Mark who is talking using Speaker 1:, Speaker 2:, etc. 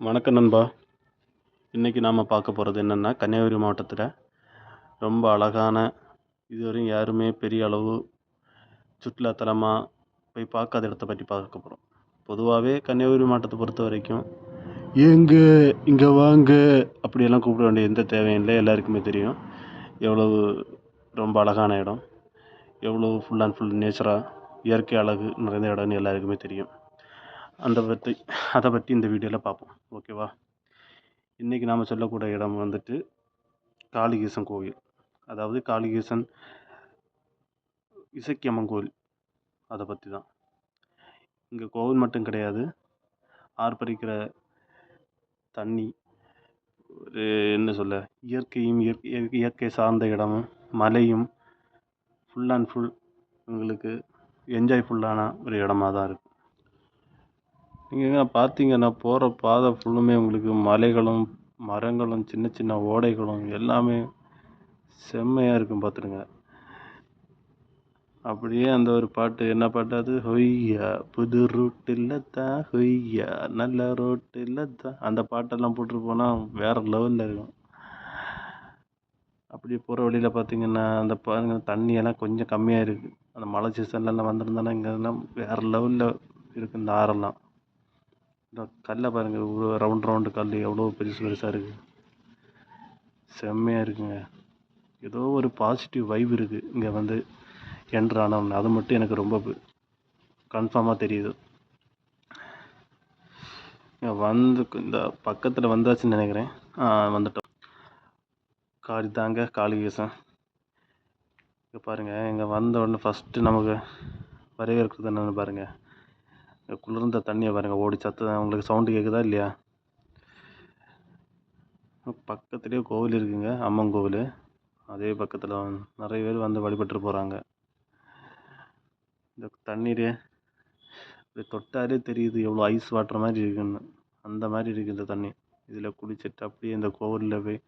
Speaker 1: வணக்கம் நண்பா. இன்றைக்கி நாம் பார்க்க போகிறது என்னென்னா கன்னியாகுமரி மாவட்டத்தில் ரொம்ப அழகான இதுவரையும் யாருமே பெரிய அளவு சுற்றுலாத்தலமாக போய் பார்க்காத இடத்த பற்றி பார்க்க போகிறோம் பொதுவாகவே கன்னியாகுமரி மாவட்டத்தை பொறுத்த வரைக்கும் ஏங்க இங்கே வாங்க அப்படியெல்லாம் கூப்பிட வேண்டிய எந்த தேவையும் இல்லை. எல்லாருக்குமே தெரியும். எவ்வளவு ரொம்ப அழகான இடம். எவ்வளோ ஃபுல் அண்ட் ஃபுல் நேச்சராக இயற்கை அழகு நிறைந்த இடம்னு எல்லாருக்குமே தெரியும். அந்த பற்றி அதை பற்றி இந்த வீடியோவில் பார்ப்போம் ஓகேவா இன்றைக்கி நாம் சொல்லக்கூடிய இடம் வந்துட்டு காளிகேசன் கோவில். அதாவது காளிகேசன் இசக்கியம்மன் கோவில். அதை பற்றி தான். இங்கே கோவில் மட்டும் கிடையாது. ஆர்ப்பரிக்கிற தண்ணி ஒரு என்ன சொல்ல இயற்கையும் இயற்கை இயற்கை- இயற்கை சார்ந்த இடமும் மலையும் ஃபுல் அண்ட் ஃபுல் உங்களுக்கு என்ஜாய்ஃபுல்லான ஒரு இடமா தான் இருக்கும் நீங்கள் பார்த்தீங்கன்னா போகிற பாதை ஃபுல்லுமே உங்களுக்கு மலைகளும் மரங்களும் சின்ன சின்ன ஓடைகளும் எல்லாமே செம்மையாக இருக்கும் பார்த்துடுங்க அப்படியே அந்த ஒரு பாட்டு என்ன பாட்டு அது? ஹொய்யா புது ரூட்டில் தான் ஹொய்யா நல்ல ரோட்டில் தான் அந்த பாட்டெல்லாம் போட்டு போனால் வேறு லெவலில் இருக்கும். அப்படியே போகிற வழியில் பார்த்தீங்கன்னா அந்த பாருங்க தண்ணியெல்லாம் கொஞ்சம் கம்மியாக இருக்குது அந்த மழை சீசன்லலாம் வந்திருந்தானா இங்கெல்லாம் வேறு லெவலில் இருக்குது இந்த ஆறெல்லாம். இந்த கல்லை பாருங்கள் இவ்வளோ ரவுண்ட் ரவுண்டு கல் எவ்வளோ பெருசு பெருசாக இருக்குது செம்மையாக இருக்குங்க. ஏதோ ஒரு பாசிட்டிவ் வைப் இருக்குது இங்கே வந்து என்ட்ரு ஆனவொன்னு அது மட்டும் எனக்கு ரொம்ப கன்ஃபார்மாக தெரியுது. வந்து இந்த பக்கத்தில் வந்தாச்சுன்னு நினைக்கிறேன். வந்துட்டோம். காளி தாங்க காளிகேசன் இங்கே பாருங்கள் இங்கே வந்த உடனே ஃபஸ்ட்டு நமக்கு வரவேற்கிறது என்னென்னு பாருங்கள் குளிர்ந்த தண்ணியை பாருங்கள் ஓடி சத்து உங்களுக்கு சவுண்டு கேட்குதா இல்லையா? பக்கத்துலேயே கோவில் இருக்குங்க. அம்மன் கோவில். அதே பக்கத்தில் நிறைய பேர் வந்து வழிபட்டு போகிறாங்க இந்த தண்ணீர் இது தொட்டாலே தெரியுது எவ்வளோ ஐஸ் வாட்டர் மாதிரி இருக்குன்னு. அந்த மாதிரி இருக்குது இந்த தண்ணி. இதில் குளிச்சுட்டு அப்படியே இந்த கோவிலில் போய்